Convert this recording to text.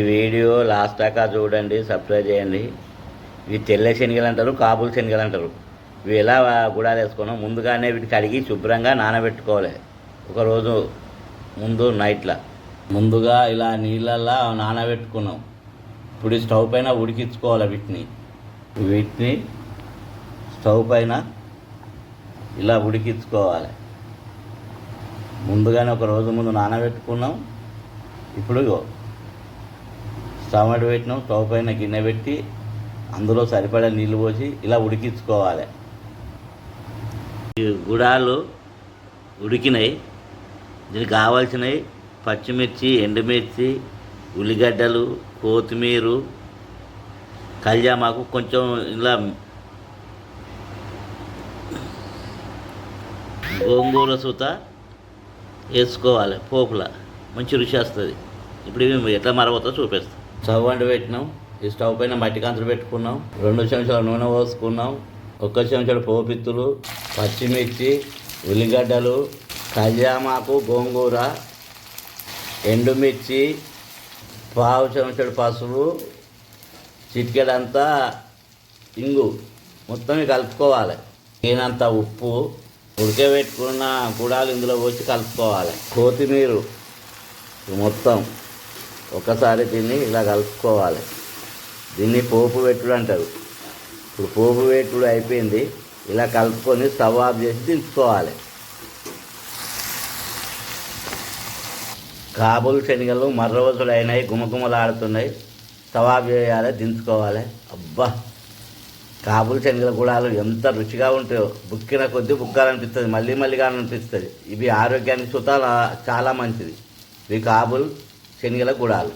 ఈ video last దాకా చూడండి సబ్స్క్రైబ్ చేయండి. ఇవి తెల్ల శనగలు అంటారు కాబుల్ శనగలు అంటారు. ఇవి ఎలా గుడాలు వేసుకున్నాం ముందుగానే వీటిని కడిగి శుభ్రంగా నానబెట్టుకోవాలి. ఒకరోజు ముందు నైట్లో. ముందుగా ఇలా నీళ్ళల్లో నానబెట్టుకున్నాం. ఇప్పుడు ఈ స్టవ్ పైన ఉడికించుకోవాలి వీటిని. వీటిని స్టవ్ పైన ఇలా ఉడికించుకోవాలి. ముందుగానే ఒక రోజు ముందు నానబెట్టుకున్నాం. ఇప్పుడు స్టవ్ అటు పెట్టినాం స్టవ్ పైన గిన్నె పెట్టి అందులో సరిపడా నీళ్ళు పోసి ఇలా ఉడికించుకోవాలి. ఈ గుడాలు ఉడికినాయి. దీనికి కావాల్సినవి పచ్చిమిర్చి ఎండుమిర్చి ఉల్లిగడ్డలు కొత్తిమీర కళ్యామాకు కొంచెం ఇలా గోంగూర సూత వేసుకోవాలి. పోపుల మంచి రుచి వస్తుంది. ఇప్పుడు ఇవి ఎట్లా మరవతో చూపిస్తాం. స్టవ్ అంటు పెట్టినాం. ఈ స్టవ్ పైన మట్టి కంచులు పెట్టుకున్నాం. రెండు చెంచాల నూనె పోసుకున్నాం. ఒక్క చెంచాడు పోపిత్తులు పచ్చిమిర్చి ఉల్లిగడ్డలు కళ్యామాకు గోంగూర ఎండుమిర్చి పావు చెంచాడు పసుపు చిటికెడంతా ఇంగు. మొత్తం కలుపుకోవాలి. తగినంత ఉప్పు ఉడకబెట్టుకున్న గుడాలు ఇందులో వచ్చి కలుపుకోవాలి. కొత్తిమీర మొత్తం. ఒకసారి దీన్ని ఇలా కలుపుకోవాలి. దీన్ని పోపు పెట్టుడు అంటారు. ఇప్పుడు పోపు పెట్టుడు అయిపోయింది. ఇలా కలుపుకొని స్టవ్ ఆఫ్ చేసి దించుకోవాలి. కాబుల్ శనగలు మర్రవసులు అయినాయి గుమగుమలాడుతున్నాయి. స్టవ్ ఆఫ్ చేయాలి దించుకోవాలి. అబ్బా! కాబుల్ శనగల గుడాలు ఎంత రుచిగా ఉంటాయో. బుక్కిన కొద్దీ బుక్కాలనిపిస్తుంది మళ్ళీ మళ్ళీ అనిపిస్తుంది. ఇవి ఆరోగ్యానికి సుతాల చాలా మంచిది. ఇవి కాబుల్ శనగల గుడాలు